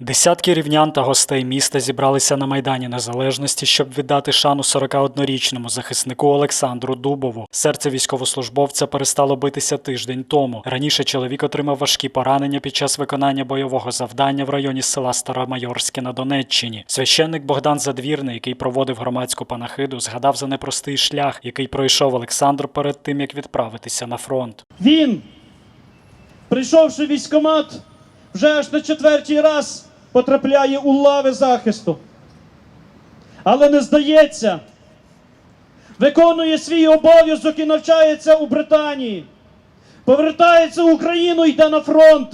Десятки рівнян та гостей міста зібралися на Майдані Незалежності, щоб віддати шану 41-річному захиснику Олександру Дубову. Серце військовослужбовця перестало битися тиждень тому. Раніше чоловік отримав важкі поранення під час виконання бойового завдання в районі села Старомайорське на Донеччині. Священник Богдан Задвірний, який проводив громадську панахиду, згадав за непростий шлях, який пройшов Олександр перед тим, як відправитися на фронт. Він, прийшовши в військкомат, вже аж на четвертій раз потрапляє у лави захисту. Але не здається, виконує свій обов'язок і навчається у Британії. Повертається в Україну, йде на фронт,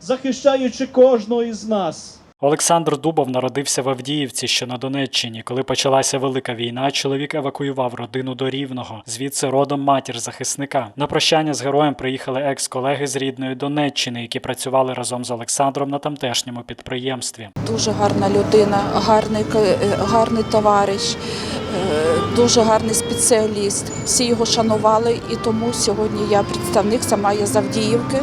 захищаючи кожного із нас. Олександр Дубов народився в Авдіївці, що на Донеччині. Коли почалася велика війна, чоловік евакуював родину до Рівного. Звідси родом матір захисника. На прощання з героєм приїхали екс-колеги з рідної Донеччини, які працювали разом з Олександром на тамтешньому підприємстві. Дуже гарна людина, гарний, е, гарний товариш, е, дуже гарний спеціаліст. Всі його шанували, і тому сьогодні я представник сама я з Авдіївки.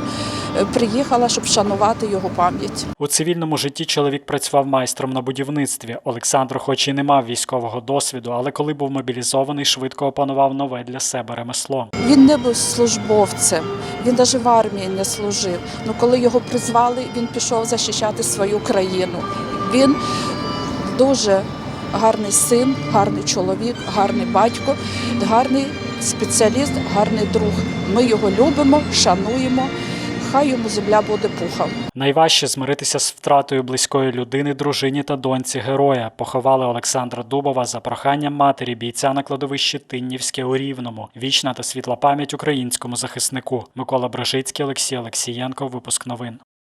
Е, Приїхала, щоб шанувати його пам'ять. У цивільному житті чоловік працював майстром на будівництві. Олександр, хоч і не мав військового досвіду, але коли був мобілізований, швидко опанував нове для себе ремесло. Він не був службовцем, він навіть в армії не служив. Ну коли його призвали, він пішов захищати свою країну. Він дуже гарний син, гарний чоловік, гарний батько, гарний спеціаліст, гарний друг. Ми його любимо, шануємо. Хай йому земля буде пухом. Найважче змиритися з втратою близької людини, дружині та доньці героя. Поховали Олександра Дубова за проханням матері бійця на кладовищі Тиннівське у Рівному. Вічна та світла пам'ять українському захиснику. Микола Брожицький, Олексій Олексієнко. Випуск новин.